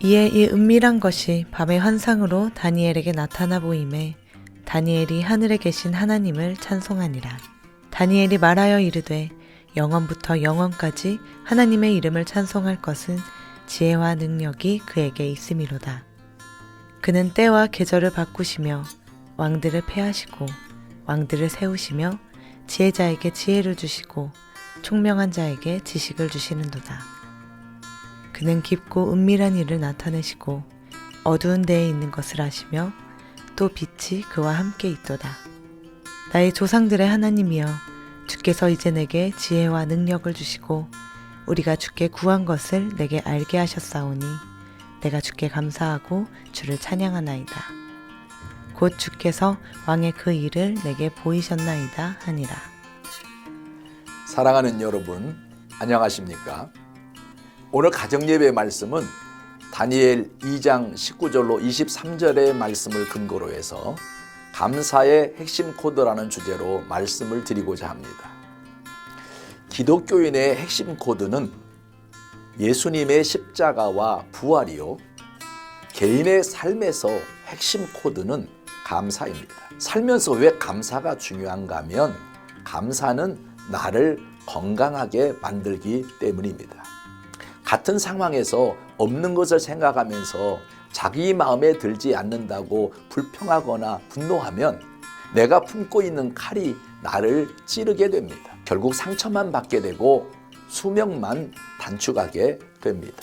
이에 이 은밀한 것이 밤의 환상으로 다니엘에게 나타나 보임에 다니엘이 하늘에 계신 하나님을 찬송하니라. 다니엘이 말하여 이르되 영원부터 영원까지 하나님의 이름을 찬송할 것은 지혜와 능력이 그에게 있음이로다. 그는 때와 계절을 바꾸시며 왕들을 패하시고 왕들을 세우시며 지혜자에게 지혜를 주시고 총명한 자에게 지식을 주시는도다. 그는 깊고 은밀한 일을 나타내시고 어두운 데에 있는 것을 아시며 또 빛이 그와 함께 있도다. 나의 조상들의 하나님이여 주께서 이제 내게 지혜와 능력을 주시고 우리가 주께 구한 것을 내게 알게 하셨사오니 내가 주께 감사하고 주를 찬양하나이다. 곧 주께서 왕의 그 일을 내게 보이셨나이다 하니라. 사랑하는 여러분, 안녕하십니까? 오늘 가정예배 말씀은 다니엘 2장 19절로 23절의 말씀을 근거로 해서 감사의 핵심 코드라는 주제로 말씀을 드리고자 합니다. 기독교인의 핵심 코드는 예수님의 십자가와 부활이요. 개인의 삶에서 핵심 코드는 감사입니다. 살면서 왜 감사가 중요한가 하면 감사는 나를 건강하게 만들기 때문입니다. 같은 상황에서 없는 것을 생각하면서 자기 마음에 들지 않는다고 불평하거나 분노하면 내가 품고 있는 칼이 나를 찌르게 됩니다. 결국 상처만 받게 되고 수명만 단축하게 됩니다.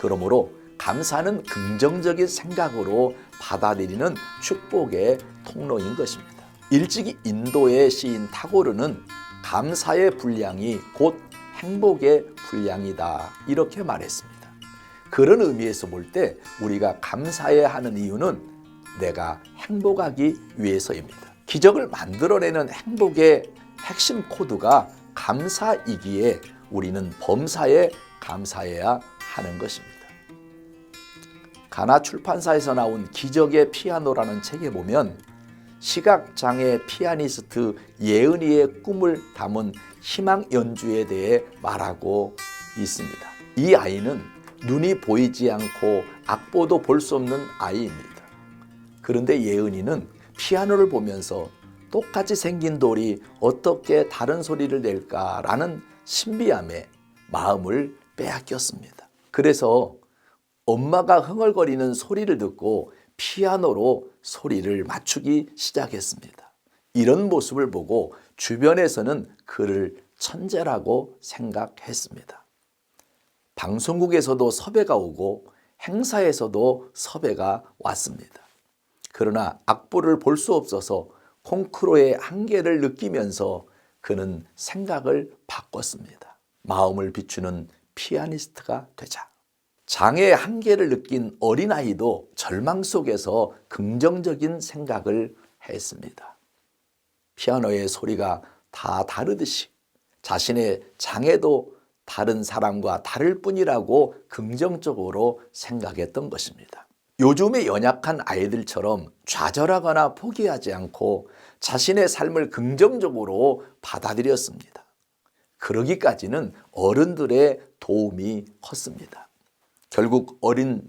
그러므로 감사는 긍정적인 생각으로 받아들이는 축복의 통로인 것입니다. 일찍이 인도의 시인 타고르는 감사의 분량이 곧 행복의 분량이다 이렇게 말했습니다. 그런 의미에서 볼 때 우리가 감사해야 하는 이유는 내가 행복하기 위해서입니다. 기적을 만들어내는 행복의 핵심 코드가 감사이기에 우리는 범사에 감사해야 하는 것입니다. 가나 출판사에서 나온 기적의 피아노라는 책에 보면 시각장애 피아니스트 예은이의 꿈을 담은 희망 연주에 대해 말하고 있습니다. 이 아이는 눈이 보이지 않고 악보도 볼 수 없는 아이입니다. 그런데 예은이는 피아노를 보면서 똑같이 생긴 돌이 어떻게 다른 소리를 낼까라는 신비함에 마음을 빼앗겼습니다. 그래서 엄마가 흥얼거리는 소리를 듣고 피아노로 소리를 맞추기 시작했습니다. 이런 모습을 보고 주변에서는 그를 천재라고 생각했습니다. 방송국에서도 섭외가 오고 행사에서도 섭외가 왔습니다. 그러나 악보를 볼 수 없어서 콩쿠르의 한계를 느끼면서 그는 생각을 바꿨습니다. 마음을 비추는 피아니스트가 되자. 장애의 한계를 느낀 어린아이도 절망 속에서 긍정적인 생각을 했습니다. 피아노의 소리가 다 다르듯이 자신의 장애도 다른 사람과 다를 뿐이라고 긍정적으로 생각했던 것입니다. 요즘의 연약한 아이들처럼 좌절하거나 포기하지 않고 자신의 삶을 긍정적으로 받아들였습니다. 그러기까지는 어른들의 도움이 컸습니다. 결국 어린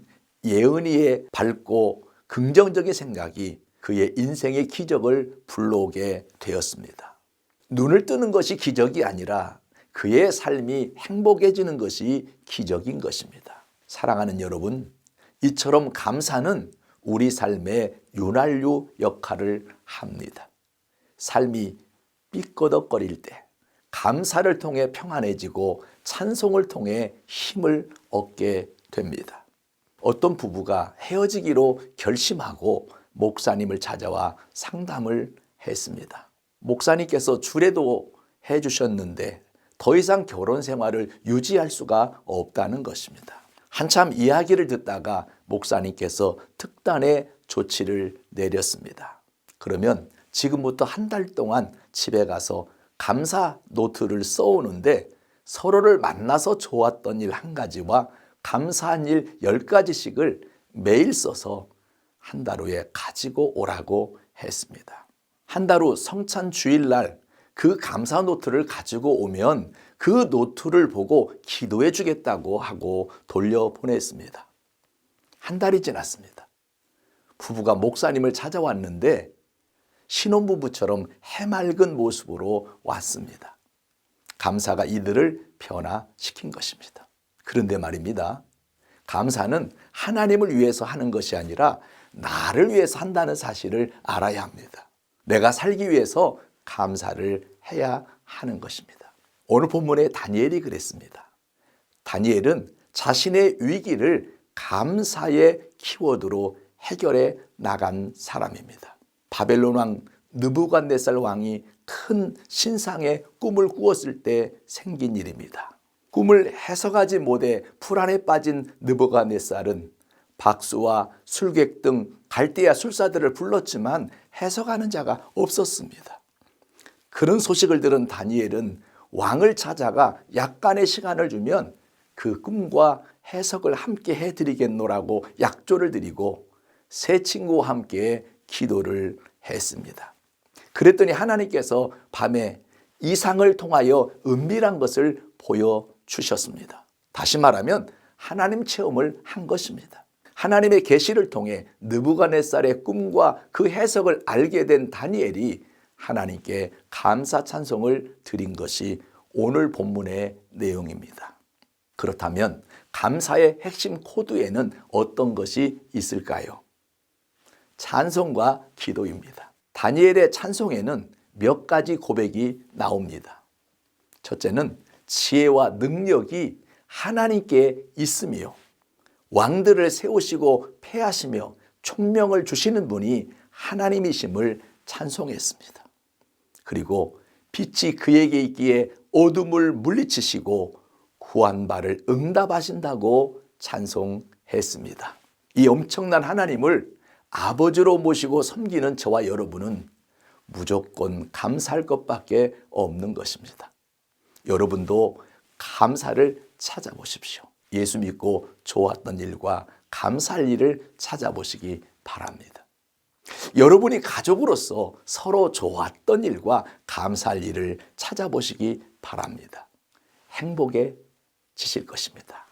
예은이의 밝고 긍정적인 생각이 그의 인생의 기적을 불러오게 되었습니다. 눈을 뜨는 것이 기적이 아니라 그의 삶이 행복해지는 것이 기적인 것입니다. 사랑하는 여러분, 이처럼 감사는 우리 삶의 윤활유 역할을 합니다. 삶이 삐꺼덕거릴 때 감사를 통해 평안해지고 찬송을 통해 힘을 얻게 됩니다. 어떤 부부가 헤어지기로 결심하고 목사님을 찾아와 상담을 했습니다. 목사님께서 주례도 해 주셨는데 더 이상 결혼 생활을 유지할 수가 없다는 것입니다. 한참 이야기를 듣다가 목사님께서 특단의 조치를 내렸습니다. 그러면 지금부터 한 달 동안 집에 가서 감사 노트를 써오는데 서로를 만나서 좋았던 일 한 가지와 감사한 일 열 가지씩을 매일 써서 한 달 후에 가지고 오라고 했습니다. 한 달 후 성찬 주일날 그 감사 노트를 가지고 오면 그 노트를 보고 기도해 주겠다고 하고 돌려보냈습니다. 한 달이 지났습니다. 부부가 목사님을 찾아왔는데 신혼부부처럼 해맑은 모습으로 왔습니다. 감사가 이들을 변화시킨 것입니다. 그런데 말입니다. 감사는 하나님을 위해서 하는 것이 아니라 나를 위해서 한다는 사실을 알아야 합니다. 내가 살기 위해서 감사를 해야 하는 것입니다. 오늘 본문에 다니엘이 그랬습니다. 다니엘은 자신의 위기를 감사의 키워드로 해결해 나간 사람입니다. 바벨론 왕 느부갓네살 왕이 큰 신상의 꿈을 꾸었을 때 생긴 일입니다. 꿈을 해석하지 못해 불안에 빠진 느부갓네살은 박수와 술객 등 갈대아 술사들을 불렀지만 해석하는 자가 없었습니다. 그런 소식을 들은 다니엘은 왕을 찾아가 약간의 시간을 주면 그 꿈과 해석을 함께 해드리겠노라고 약조를 드리고 세 친구와 함께 기도를 했습니다. 그랬더니 하나님께서 밤에 이상을 통하여 은밀한 것을 보여주셨습니다. 다시 말하면 하나님 체험을 한 것입니다. 하나님의 계시를 통해 느부갓네살의 꿈과 그 해석을 알게 된 다니엘이 하나님께 감사 찬송을 드린 것이 오늘 본문의 내용입니다. 그렇다면 감사의 핵심 코드에는 어떤 것이 있을까요? 찬송과 기도입니다. 다니엘의 찬송에는 몇 가지 고백이 나옵니다. 첫째는 지혜와 능력이 하나님께 있으며 왕들을 세우시고 패하시며 총명을 주시는 분이 하나님이심을 찬송했습니다. 그리고 빛이 그에게 있기에 어둠을 물리치시고 구한 바를 응답하신다고 찬송했습니다. 이 엄청난 하나님을 아버지로 모시고 섬기는 저와 여러분은 무조건 감사할 것밖에 없는 것입니다. 여러분도 감사를 찾아보십시오. 예수 믿고 좋았던 일과 감사할 일을 찾아보시기 바랍니다. 여러분이 가족으로서 서로 좋았던 일과 감사할 일을 찾아보시기 바랍니다. 행복해지실 것입니다.